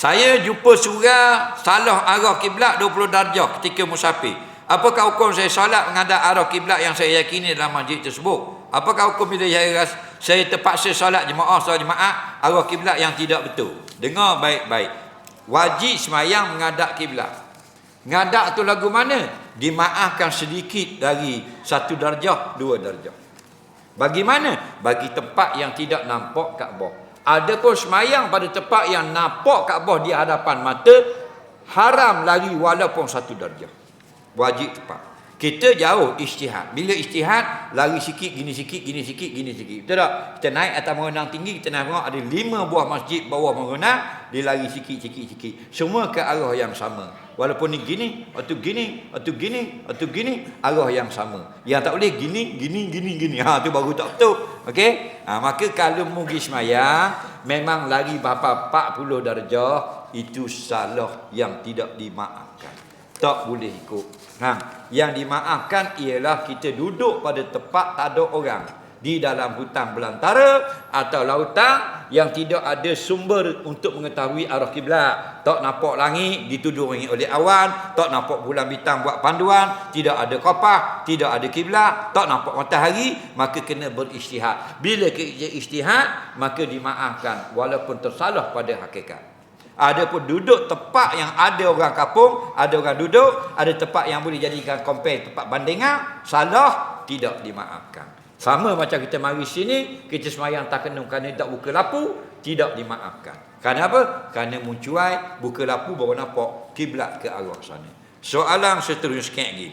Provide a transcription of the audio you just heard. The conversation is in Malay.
Saya jumpa surah salah arah kiblat 20 darjah ketika musafir. Apakah hukum saya solat menghadap arah kiblat yang saya yakini dalam masjid tersebut? Apakah hukum bila saya saya terpaksa solat jemaah solat jemaah arah kiblat yang tidak betul? Dengar baik-baik. Wajib semayang menghadap kiblat. Ngadak tu lagu mana? Dimaafkan sedikit dari satu darjah, dua darjah. Bagi mana? Bagi tempat yang tidak nampak Kaabah. Adapun semayang pada tempat yang nampak Kaabah di hadapan mata, haram lagi walaupun satu darjah. Wajib tepat. Kita jauh istihad. Bila istihad, lari sikit, gini sikit, gini sikit, gini sikit. Betul tak? Kita naik atas mengenang tinggi, kita naik mengenang, ada lima buah masjid bawah mengenang, dia lari sikit, sikit, sikit. Semua ke arah yang sama. Walaupun ni gini, atau gini, atau gini, atau gini, arah yang sama. Yang tak boleh gini, gini, gini, gini. Ha, tu baru tak betul. Okey? Ha, maka kalau mugi semayang, memang lari berapa 40 darjah, itu salah yang tidak dimaafkan. Tak boleh ikut. Ha, yang dimaafkan ialah kita duduk pada tempat tak ada orang di dalam hutan belantara atau lautan yang tidak ada sumber untuk mengetahui arah kiblat. Tak nampak langit dituduhi oleh awan, tak nampak bulan bintang buat panduan, tidak ada kopah, tidak ada kiblat, tak nampak matahari, maka kena beristihad. Bila kita istihad, maka dimaafkan walaupun tersalah pada hakikat. Ada pun duduk tempat yang ada orang kapung, ada orang duduk, ada tempat yang boleh jadikan compare tempat bandingan, salah tidak dimaafkan. Sama macam kita mari sini, kita semayang tak kena kerana tak buka lapu, tidak dimaafkan. Kerana apa? Kerana mencuai, buka lapu baru nampak kiblat ke arah sana. Soalan seterusnya sikit lagi.